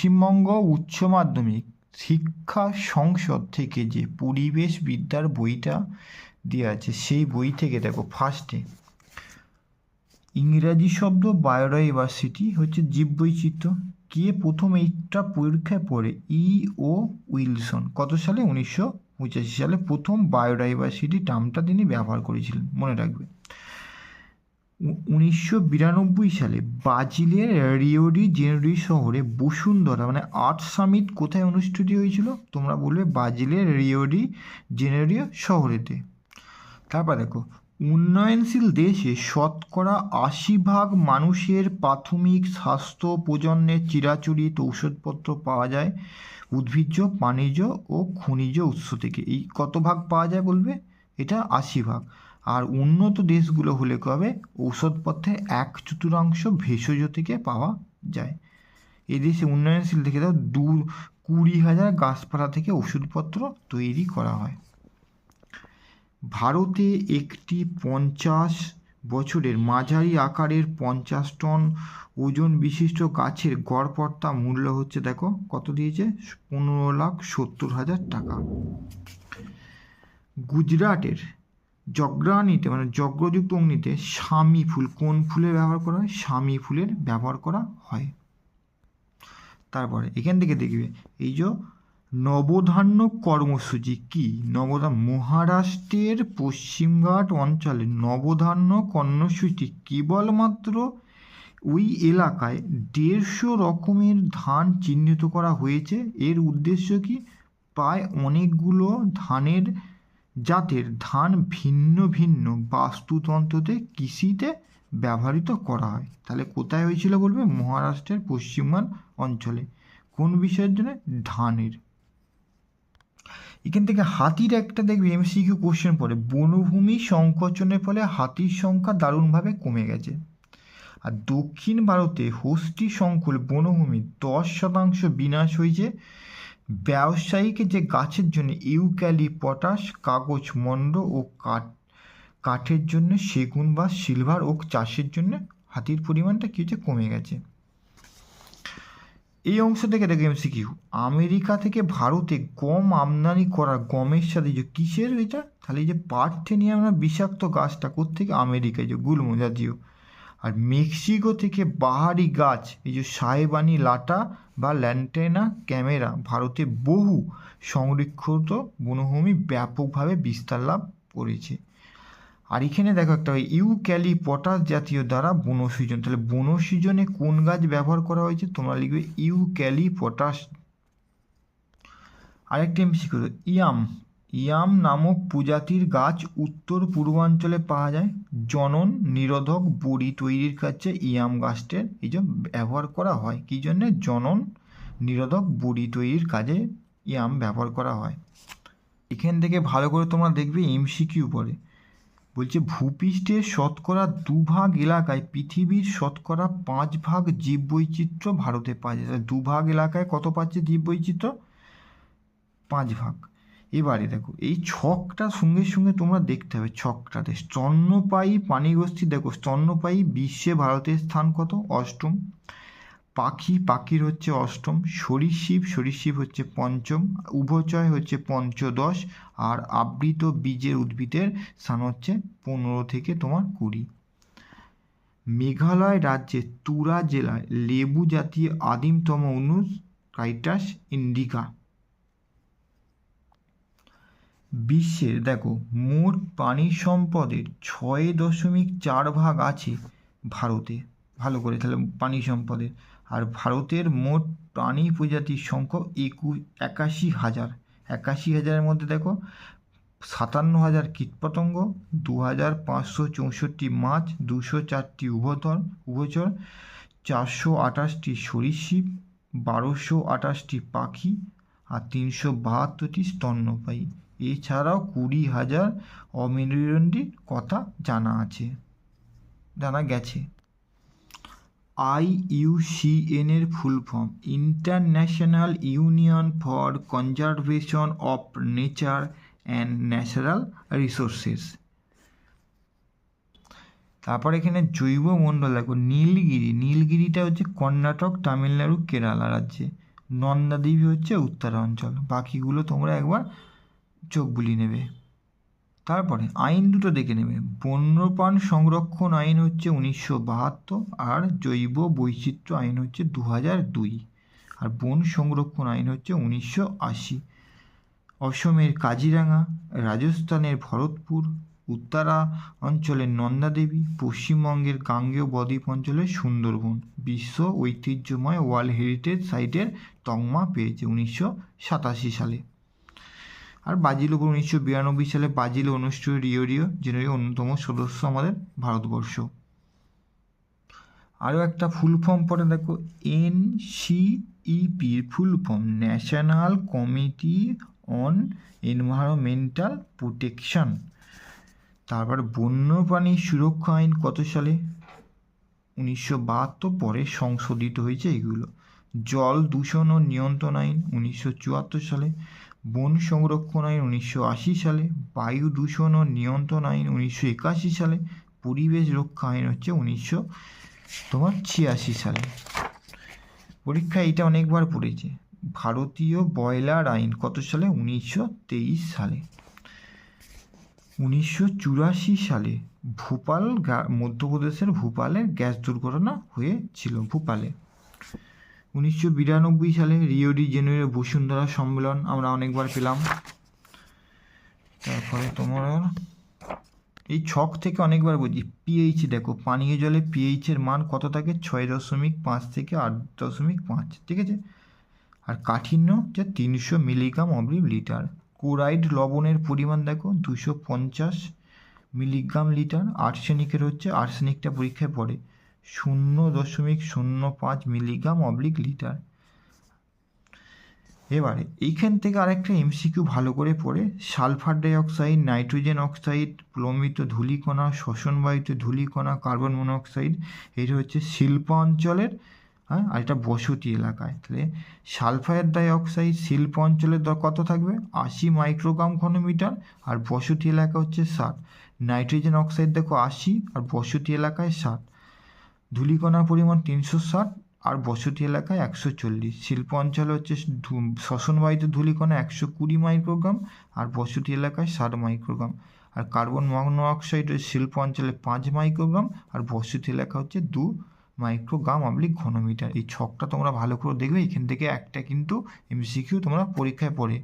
পশ্চিমবঙ্গ উচ্চ মাধ্যমিক শিক্ষা সংসদ থেকে যে পরিবেশ বিদ্যার বইটা দেওয়া আছে, সেই বই থেকে দেখো ফার্স্টে ইংরাজি শব্দ বায়োডাইভার্সিটি হচ্ছে জীববৈচিত্র্য। কে প্রথম এইটা পরীক্ষায় পড়ে? E O Wilson. কত সালে? উনিশশো পঁচাশি সালে প্রথম বায়োডাইভার্সিটি টার্মটা তিনি ব্যবহার করেছিলেন। মনে রাখবে। উনিশশো বিরানব্বই সালে ব্রাজিলের রিওডি জেনেরি শহরে বসুন্ধরা মানে আর্ট সামিট কোথায় অনুষ্ঠিত হয়েছিল? তোমরা বলবে ব্রাজিলের রিওডি জেনেরিও শহরেতে। তারপর দেখো, উন্নয়নশীল দেশে শতকরা আশি ভাগ মানুষের প্রাথমিক স্বাস্থ্য প্রজন্মের চিরাচরিত ঔষধপত্র পাওয়া যায় উদ্ভিজ্জ প্রাণীজ ও খনিজ উৎস থেকে। এই কত ভাগ পাওয়া যায় বলবে? এটা আশি ভাগ। আর উন্নত দেশগুলো হলে কবে? ঔষধপত্রে এক চতুর্থাংশ ভেষজ থেকে পাওয়া যায়। এই দেশে উন্নয়নশীল দেখে দাও দু কুড়ি হাজার গাছপালা থেকে ওষুধপত্র তৈরি করা হয়। ভারতে একটি পঞ্চাশ বছরের মাঝারি আকারের পঞ্চাশ টন ওজন বিশিষ্ট গাছের গড়পড়তা মূল্য হচ্ছে দেখো, কত দিয়েছে? পনেরো লাখ সত্তর হাজার টাকা। গুজরাটের যজ্ঞানিতে মানে যজ্ঞযুক্ত অগ্নিতে স্বামী ফুল, কোন ফুলের ব্যবহার করা হয়? স্বামী ফুলের ব্যবহার করা হয়। তারপরে এখান থেকে দেখবে, এই যে নবধান্য কর্মসূচি কি? নবধান মহারাষ্ট্রের পশ্চিমঘাট অঞ্চলে নবধান্য কর্মসূচি কেবলমাত্র ওই এলাকায় দেড়শো রকমের ধান চিহ্নিত করা হয়েছে। এর উদ্দেশ্য কি? প্রায় অনেকগুলো ধানের জাতের ধান ভিন্ন ভিন্ন বাস্তুতন্ত্রতে কৃষিতে ব্যবহৃত করা হয়। তাহলে কোথায় হয়েছিল বলবে? মহারাষ্ট্রের পশ্চিমবঙ্গ অঞ্চলে। কোন বিষয়ের জন্য? ধানের। এখান থেকে হাতির একটা দেখবে এমসিকিউ কোশ্চেন পড়ে। বনভূমি সংকোচনের ফলে হাতির সংখ্যা দারুণভাবে কমে গেছে। আর দক্ষিণ ভারতে হস্তি সংকুল বনভূমি দশ শতাংশ বিনাশ হয়েছে। ব্যবসায়িক যে গাছের জন্য ইউক্যালিপটাস কাগজ, মন্ড ও কাঠ, কাঠের জন্য সেগুন বা সিলভার ওক চাষের জন্য হাতির পরিমাণটা কী হচ্ছে কমে গেছে। এই অংশ থেকে দেখে এমসিকিউ আমেরিকা থেকে ভারতে গম আমদানি করা গমের সাথে যে কিসের এটা? তাহলে এই যে পার্থেনিয়াম বিষাক্ত গাছটা কোথেকে আমেরিকায় যে গুল্ম জাতীয় আর মেক্সিকো থেকে বাহারি গাছ, এই যে সাহেবানি লাটা বা ল্যান্টেনা ক্যামেরা, ভারতে বহু সংরক্ষিত বনভূমি ব্যাপকভাবে বিস্তার লাভ করেছে। আর এখানে দেখো একটা ইউক্যালি পটাস জাতীয় দ্বারা বনসৃজন তাহলে বনসৃজনে কোন গাছ ব্যবহার করা হয়েছে? তোমরা লিখবে ইউক্যালি পটাস আরেকটা এমসি ইয়াম। ইয়াম নামক প্রজাতির গাছ উত্তর পূর্বাঞ্চলে পাওয়া যায়। জনন, নিরোধক বড়ি তৈরির কাছে ইয়াম গাছটির এই যে ব্যবহার করা হয়। কী জন্যে? জনন, নিরোধক বড়ি তৈরির কাজে ইয়াম ব্যবহার করা হয়। এখান থেকে ভালো করে তোমরা দেখবে এমসিকিউ পড়ে বলছে, ভূপৃষ্ঠের শতকরা দুভাগ এলাকায় পৃথিবীর শতকরা পাঁচ ভাগ জীববৈচিত্র্য ভারতে পাওয়া যায়। দুভাগ এলাকায় কত পাচ্ছে জীববৈচিত্র্য? পাঁচ ভাগ এবারে দেখো, এই ছকটা সঙ্গে সঙ্গে তোমরা দেখতে হবে ছকটাতে। স্তন্যপায়ী প্রাণীগোষ্ঠী দেখো স্তন্যপায়ী বিশ্বে ভারতের স্থান কত? অষ্টম। পাখি, পাখির হচ্ছে অষ্টম। সরীসৃপ সরীসৃপ হচ্ছে পঞ্চম। উভচয় হচ্ছে পঞ্চদশ। আর আবৃত বীজের উদ্ভিদের স্থান হচ্ছে পনেরো থেকে তোমার কুড়ি। মেঘালয় রাজ্যে তুরা জেলায় লেবু জাতীয় আদিমতম অনুজ কাইটাস ইন্ডিকা। বিশ্বের দেখো, মোট প্রাণী সম্পদের ছয় দশমিক চার ভাগ আছে ভারতে। ভালো করে তাহলে প্রাণী সম্পদের। আর ভারতের মোট প্রাণী প্রজাতির সংখ্যা একু, একাশি হাজার। একাশি হাজারের মধ্যে দেখো, সাতান্ন হাজার কীটপতঙ্গ, দু হাজার পাঁচশো চৌষট্টি মাছ, দুশো চারটি উভতর উভচর, চারশো আঠাশটি সরীসৃপ, বারোশো আঠাশটি পাখি, আর তিনশো বাহাত্তরটি স্তন্যপায়ী। এছাড়াও কুড়ি হাজার অমেরুদণ্ডীর কথা জানা আছে, জানা গেছে। আইইউসিএন এর full form, international union for conservation of nature and natural resources. তারপর এখানে জৈব মণ্ডল দেখো নীলগিরি, নীলগিরিটা হচ্ছে কর্ণাটক, তামিলনাড়ু, কেরালা রাজ্যে। নন্দাদেবী হচ্ছে উত্তরাঞ্চল, বাকিগুলো তোমরা একবার চোখ বুলিয়ে নেবে। তারপরে আইন দুটো দেখে নেবে। বন্যপ্রাণ সংরক্ষণ আইন হচ্ছে উনিশশো বাহাত্তর আর জৈব বৈচিত্র্য আইন হচ্ছে দু হাজার দুই। আর বন সংরক্ষণ আইন হচ্ছে উনিশশো আশি। অসমের কাজিরাঙা, রাজস্থানের ভরতপুর, উত্তরা অঞ্চলের নন্দাদেবী, পশ্চিমবঙ্গের গাঙ্গেয় বদ্বীপ অঞ্চলের সুন্দরবন। বিশ্ব ঐতিহ্যময় ওয়ার্ল্ড হেরিটেজ সাইটের তকমা পেয়েছে উনিশশো সাতাশি সালে। আর বাজিল ওপর উনিশশো বিরানব্বই সালে বাজিল অনুষ্ঠিত রিও রিও জেনারের অন্যতম সদস্য আমাদের ভারতবর্ষ। আরও একটা ফুল ফর্ম পরে দেখো N সিইপির full form national committee on environmental protection তারপর বন্যপ্রাণী সুরক্ষা আইন কত সালে? উনিশশো বাহাত্তর পরে সংশোধিত হয়েছে এগুলো। জল দূষণ ও নিয়ন্ত্রণ আইন উনিশশো চুয়াত্তর সালে। বন সংরক্ষণ আইন উনিশশো আশি সালে, বায়ু দূষণ ও নিয়ন্ত্রণ আইন উনিশশো একাশি সালে, পরিবেশ রক্ষা আইন হচ্ছে উনিশশো তোমার ছিয়াশি সালে। পরীক্ষায় এটা অনেকবার পড়েছে। ভারতীয় বয়লার আইন কত সালে? উনিশশো তেইশ সালে। উনিশশো চুরাশি সালে ভোপাল মধ্যপ্রদেশের ভোপালে গ্যাস দুর্ঘটনা হয়েছিল ভোপালে। উনিশশো বিরানব্বই সালে রিও ডি জেনুয়ের বসুন্ধরা সম্মেলন আমরা অনেকবার পেলাম। তারপরে তোমার এই ছক থেকে অনেকবার বলছি পিএইচ দেখো, পানীয় জলে পিএইচের মান কত থাকে? ছয় দশমিক পাঁচ থেকে আট দশমিক পাঁচ, ঠিক আছে? আর কাঠিন্য যে তিনশো মিলিগ্রাম অবলিক লিটার। ক্লোরাইড লবণের পরিমাণ দেখো, দুশো পঞ্চাশ মিলিগ্রাম লিটার। আর্সেনিকের হচ্ছে, আর্সেনিকটা পরীক্ষায় পড়ে। শূন্য দশমিক শূন্য পাঁচ মিলিগ্রাম অবলিক লিটার। এবারে, এইখান থেকে আরেকটা এমসিকিউ ভালো করে পড়ে। সালফার ডাইঅক্সাইড, নাইট্রোজেন অক্সাইড প্লমিত ধূলিকণা শ্বসনবায়ুতে ধূলিকণা, কার্বন মনোক্সাইড, এটা হচ্ছে শিল্প অঞ্চলের হ্যাঁ আর এটা বসতি এলাকায়। তাহলে সালফার ডাইঅক্সাইড শিল্প অঞ্চলের দর কত থাকবে? আশি মাইক্রোগ্রাম ঘনমিটার, আর বসতি এলাকা হচ্ছে ষাট। নাইট্রোজেন অক্সাইড দেখো আশি, আর বসতি এলাকায় ষাট। ধূলিকণার পরিমাণ তিনশো ষাট আর বসতি এলাকায় একশো চল্লিশ। শিল্প অঞ্চলে হচ্ছে শ্বসনবায়ুতে ধূলিকণা একশো কুড়ি মাইক্রোগ্রাম আর বসতি এলাকায় ষাট মাইক্রোগ্রাম। আর কার্বন মনোঅক্সাইড শিল্প অঞ্চলে পাঁচ মাইক্রোগ্রাম আর বসতি এলাকা হচ্ছে দু মাইক্রোগ্রাম অবলিক ঘনমিটার। এই ছকটা তোমরা ভালো করে দেখবে, এখান থেকে একটা কিন্তু এমসিকিউ তোমরা পরীক্ষায় পড়ে।